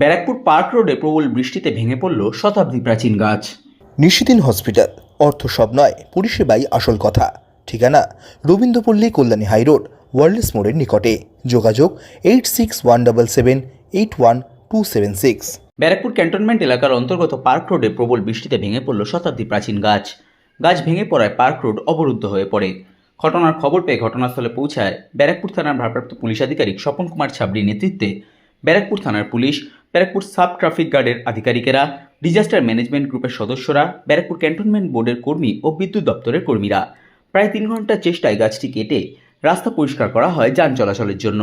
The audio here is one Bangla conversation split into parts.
ব্যারাকপুর পার্ক রোডে প্রবল বৃষ্টিতে ভেঙে পড়ল শতাব্দী প্রাচীন গাছ। নিশিদিন হসপিটাল। অর্থ সব নয় পরিষেবাই আসল কথা। ঠিকানা রবীন্দ্রপল্লী কল্যাণী হাইরোড ওয়ার্ল্ডস মোড়ের নিকটে। যোগাযোগ eight six one double seven eight one two seven six. Barrackpore cantonment এলাকার অন্তর্গত পার্ক রোডে প্রবল বৃষ্টিতে ভেঙে পড়ল শতাব্দী প্রাচীন গাছ। গাছ ভেঙে পড়ায় পার্ক রোড অবরুদ্ধ হয়ে পড়ে। ঘটনার খবর পেয়ে ঘটনাস্থলে পৌঁছায় ব্যারাকপুর থানার ভারপ্রাপ্ত পুলিশ আধিকারিক স্বপন কুমার ছাবড়ির নেতৃত্বে ব্যারাকপুর থানার পুলিশ ব্যারাকপুর সাব ট্রাফিক গার্ডের আধিকারিকেরা, ডিজাস্টার ম্যানেজমেন্ট গ্রুপের সদস্যরা, ব্যারাকপুর ক্যান্টনমেন্ট বোর্ডের কর্মী ও বিদ্যুৎ দপ্তরের কর্মীরা। প্রায় তিন ঘণ্টার চেষ্টায় গাছটি কেটে রাস্তা পরিষ্কার করা হয় যান চলাচলের জন্য।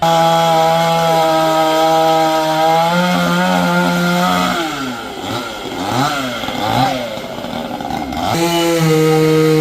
Thank you.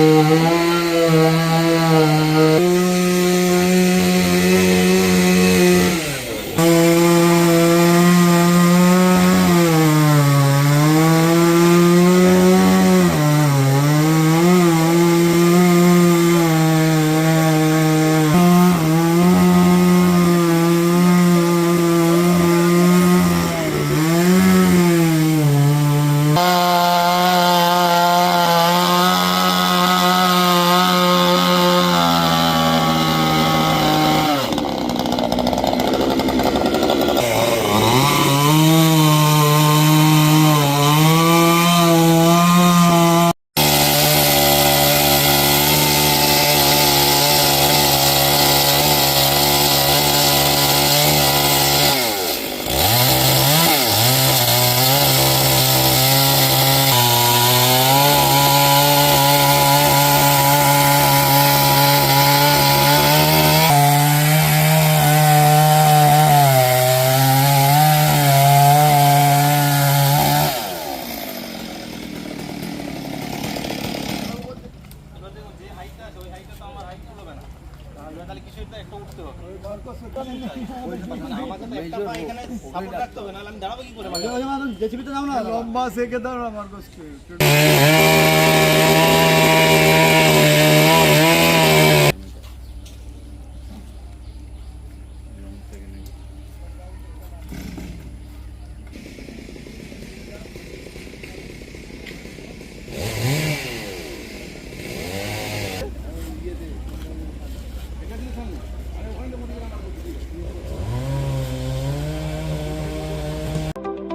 লম্বা সেকে দাও আমার